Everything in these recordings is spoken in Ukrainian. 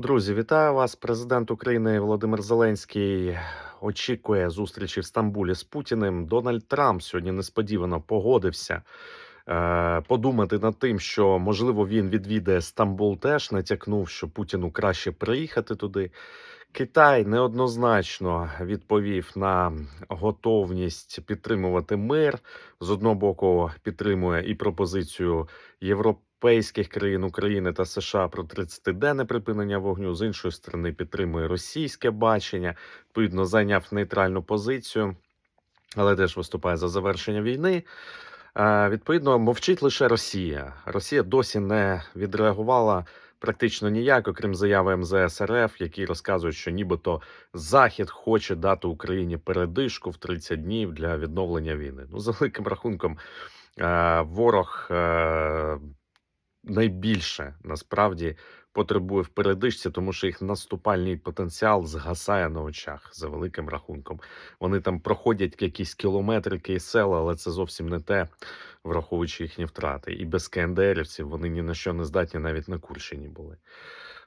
Друзі, вітаю вас. Президент України Володимир Зеленський очікує зустрічі в Стамбулі з Путіним. Дональд Трамп сьогодні несподівано погодився е, подумати над тим, що можливо він відвідає Стамбул. Теж натякнув, що Путіну краще приїхати туди. Китай неоднозначно відповів на готовність підтримувати мир. З одного боку, підтримує і пропозицію європейських країн України та США про 30-денне припинення вогню. З іншої сторони, підтримує російське бачення. Відповідно, зайняв нейтральну позицію, але теж виступає за завершення війни. Відповідно, мовчить лише Росія. Росія досі не відреагувала практично ніяк, окрім заяви МЗС РФ, які розказують, що нібито Захід хоче дати Україні передишку в 30 днів для відновлення війни. Ну, за великим рахунком, ворог е, найбільше насправді потребує в передишці, тому що їх наступальний потенціал згасає на очах за великим рахунком. Вони там проходять якісь кілометрики і села, але це зовсім не те, враховуючи їхні втрати. І без КНДРівців вони ні на що не здатні навіть на Курщині були.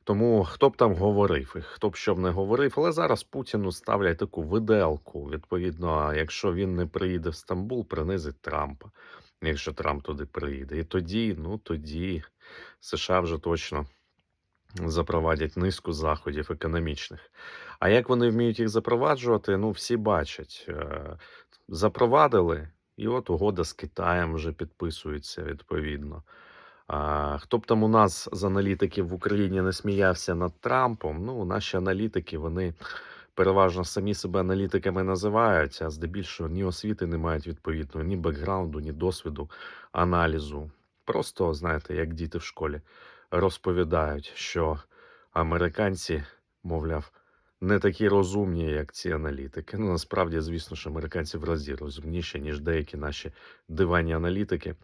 Тому хто б там говорив, і хто б що б не говорив, але зараз Путіну ставлять таку виделку. Відповідно, якщо він не приїде в Стамбул, принизить Трампа. Якщо Трамп туди приїде, і тоді, ну тоді США вже точно запровадять низку заходів економічних. А як вони вміють їх запроваджувати? Ну, всі бачать. Е, Запровадили, і от угода з Китаєм вже підписується відповідно. А, хто б там у нас з аналітиків в Україні не сміявся над Трампом? Ну, наші аналітики, вони переважно самі себе аналітиками називають, а здебільшого ні освіти не мають відповідно, ні бекграунду, ні досвіду аналізу. Просто, знаєте, як діти в школі розповідають, що американці, мовляв, не такі розумні, як ці аналітики. Ну, насправді, звісно ж, американці в разі розумніші, ніж деякі наші диванні аналітики.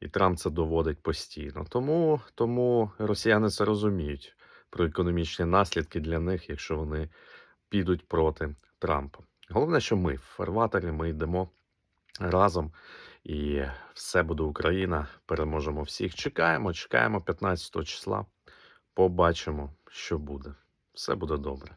І Трамп це доводить постійно. Тому, тому росіяни це розуміють про економічні наслідки для них, якщо вони підуть проти Трампа. Головне, що ми фарватері, ми йдемо разом, і все буде Україна. Переможемо всіх. Чекаємо, чекаємо 15 числа. Побачимо, що буде. Все буде добре.